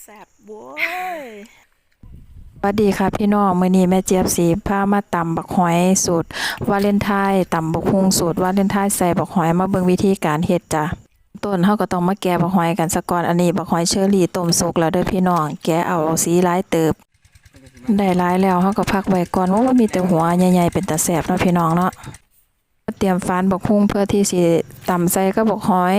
แซ่บโว้ยสวัสดีค่ะพี่น้องมื้อนี้แม่เจี๊ยบสีพามาตำบักหอยสูตรวาเลนไทน์ตำบักฮุงสูตรวาเลนไทน์ใส่บักหอยมาเบิ่งวิธีการเฮ็ดจ้ะต้นเฮาก็ต้องมาแกะบักหอยกันซะก่อนอันนี้บักหอยเชอรี่ต้มสุกแล้วเด้อพี่น้องแกะเอาสีหลายเติบ ได้หลายแล้วเฮาก็พักไว้ก่อนว่ามันมีแต่หัวใหญ่ๆเป็นตาแซ่บเนาะพี่น้องเนาะเตรียมฟานบักฮุงเพื่อที่สิตำใส่กับบักหอย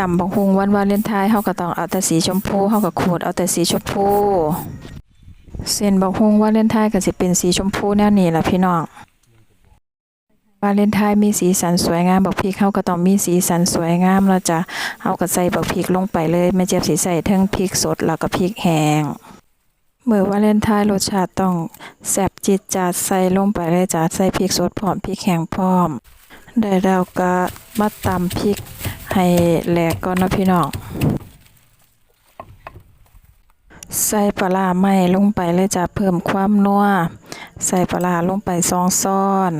ตำบักฮุงวันวาเลนไทน์เฮาก็ต้องเอาแต่สีชมพูเฮาก็ขูดเอาแต่สีชมพูเส้นบักฮุงวาเลนไทน์ก็สิเป็นสีชมพูแนวนี้ล่ะพี่น้องวาเลนไทน์มีสีสันสวยงามบักพริกเฮาก็ต้องมีสีสันสวยงามแล้วจ้ะเฮาก็ใส่บักพริกลงไปเลยแม่เจี๊ยบสิใส่ทั้งพริกสดแล้วก็พริกแห้งเมื้อวาเลนไทน์รสชาติต้องแซ่บจิตจัดใส่ลงไปเลยจ้ะใส่พริกสดพร้อมพริกแห้งพร้อมได้แล้วก็มาตำพริก ให้แหลกก่อนนะพี่น้อง ใส่ปลาไหม้ลงไปเลยจะเพิ่มความนัว ใส่ปลาลงไปสองซ้อน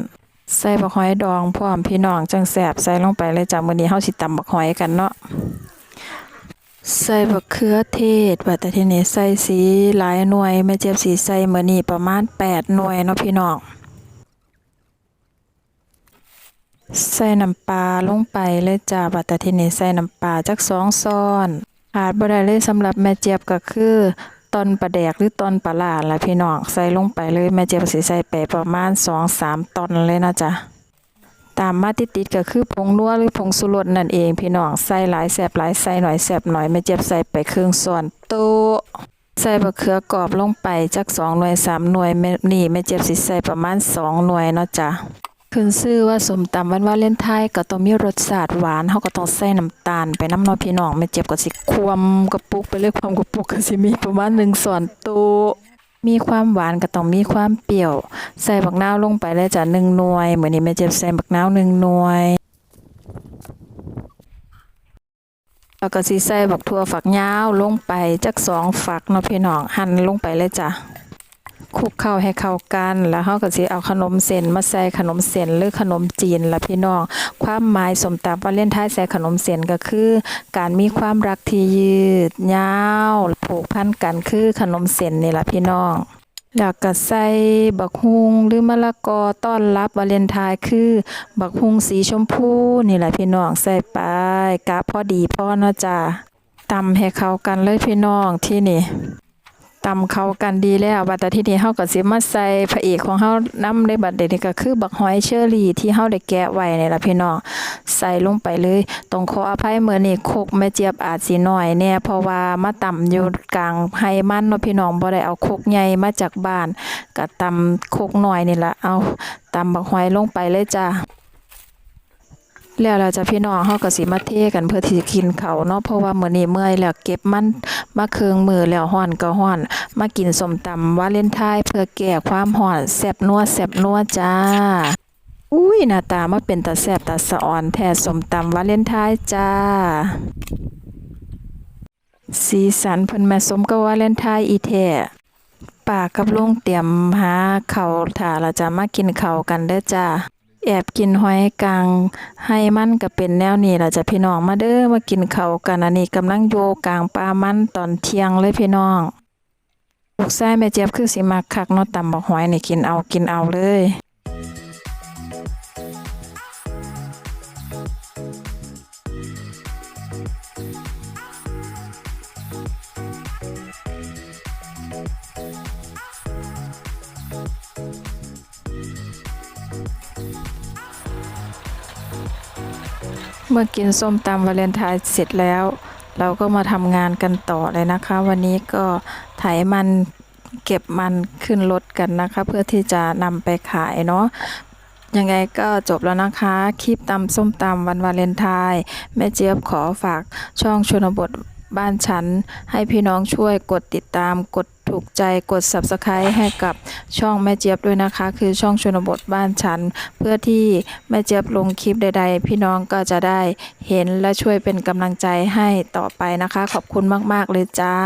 ใส่บักหอยดองพร้อมพี่น้องจังแสบใส่ลงไปเลยจ้ะมื้อนี้เฮาสิตำบักหอยกันเนาะใส่บักเขือเทศว่าแต่ทีนี้ใส่สีหลายหน่วยแม่เจี๊ยบสิใส่มือนี้ประมาณ 8 หน่วยเนาะพี่น้อง ใส่น้ำปลาลงไปเลยจ้าบัดแต่ทีนี้ใส่น้ำปลาจักสองช้อนขาดบ่ได้เลยสำหรับแม่เจี๊ยบก็คือตอนปลาแดกหรือตอนปลาร้าล่ะพี่น้องใส่ลงไปเลยแม่เจี๊ยบสิใส่ไปประมาณ2-3ตอนเลยนะจ๊ะตามมาติดๆก็คือผงนัวหรือผงสุรสนั่นเอง พี่น้องใส่หลายแซ่บหลายใส่หน่อยแซ่บหน่อยแม่เจี๊ยบใส่ไปครึ่งช้อนโต๊ะใส่บะเขือกรอบลงไปจักสองหน่วยสามหน่วยนี่แม่เจี๊ยบสิใส่ประมาณสองหน่วยเนาะจ้ะ ขึ้นชื่อว่าสมตำวันวาเล่นไทน์ก็ต้องมีรสชาติหวานเฮาก็ต้องใส่น้ำตาล ไปน้ำน้อยพี่น้องไม่เจ็บก็สิควมกระปุกไปเลยความกระปุกก็สิมีประมาณ1ส่วนต๊ะมีความหวานก็ต้องมีความเปรี้ยว ใส่บักนาวลงไปเลยจ้ะ1หน่วยเหมือนี้แม่เจ็บใส่บักนาว1หน่วยแล้วก็สิใส่บักทั่วฝักยาวลงไปจักสองฝักเนาะพี่น้องหั่นลงไปเลยจ้ะ คลุกเข้าให้เข้ากัน แล้วเราก็สิเอาขนมเส้นมาใส่ขนมเส้นหรือขนมจีนล่ะพี่น้อง ความหมายสมตำวาเลนไทน์ใส่ขนมเส้นก็คือ การมีความรักที่ยืดยาวผูกพันกันคือขนมเส้นนี่ล่ะพี่น้องแล้วก็ใส่บักฮุงหรือมะละกอต้อนรับวาเลนไทน์คือ บักฮุงสีชมพูนี่แหละพี่น้องใส่ไปกะพอดีพ่อเนาะจ้ะตำให้เข้ากันเลยพี่น้องที่นี่ ตำเขากันดีแล้วบัดแต่ที่นี้เฮาก็สิมาใส่พระเอกของเฮานำในบัดเดยวนี้ก็คือบักหอยเชอรี่ที่เฮาได้แกะไว้นี่ล่ะพี่น้องใส่ลงไปเลยต้องขออภัยมื้อนี้โคกแม่เจี๊ยบอาจสิน้อยแน่เพราะว่ามาตำอยู่กลางไห้มันเนาะพี่น้องบ่ได้เอาโคกใหญ่มาจากบ้านก็ตำโคกน้อยนี่ล่ะเอาตำบักหอยลงไปเลยจ้า แล้วเราจะพี่น้องเฮาก็สิมาเทกันเพื่อที่จะกินเขาเนาะเพราะว่ามื้อนี้เมื่อยแล้วเก็บมันมาเครื่องมือแล้วฮ้อนก็ฮ้อน มากินส้มตำวาเลนไทน์เพื่อแก้ความฮ้อนแซ่บนัวแซ่บนัวจ้าอุ้ยหน้าตามาเป็นตาแซ่บตาสะอ่อนแท้สมตำวาเลนไทน์จ้าสีสันเพิ่นแม่สมกับวาเลนไทน์อีแท้ป้ากับลุงเตรียมหาเขาถ่าแล้วจะมากินเขากันเด้อจ้า แอบกินหอยกลางให้มันก็เป็นแนวนี้ล่ะจ้ะพี่น้องมาเด้อมากินเขากันอันนี้กำลังโยกลางปลามันตอนเที่ยงเลยพี่น้องลูกไส้แม่เจี๊ยบคือสิมักคักเนาะตำบักหอยนี่กินเอากินเอาเลย เมื่อกินส้มตำวาเลนไทน์เสร็จแล้ว เราก็มาทำงานกันต่อเลยนะคะ วันนี้ก็ไถมันเก็บมันขึ้นรถกันนะคะ เพื่อที่จะนำไปขายเนาะยังไงก็จบแล้วนะคะ คลิปตำส้มตำวันวาเลนไทน์แม่เจี๊ยบขอฝากช่องชนบทบ้านฉัน ให้พี่น้องช่วยกดติดตามกด ถูกใจกด subscribe ให้กับช่องแม่เจี๊ยบด้วยนะคะ คือช่องชนบทบ้านฉัน เพื่อที่แม่เจี๊ยบลงคลิปใด ๆ พี่น้องก็จะได้เห็นและช่วยเป็นกำลังใจให้ต่อไปนะคะ ขอบคุณมาก ๆ เลยจ้า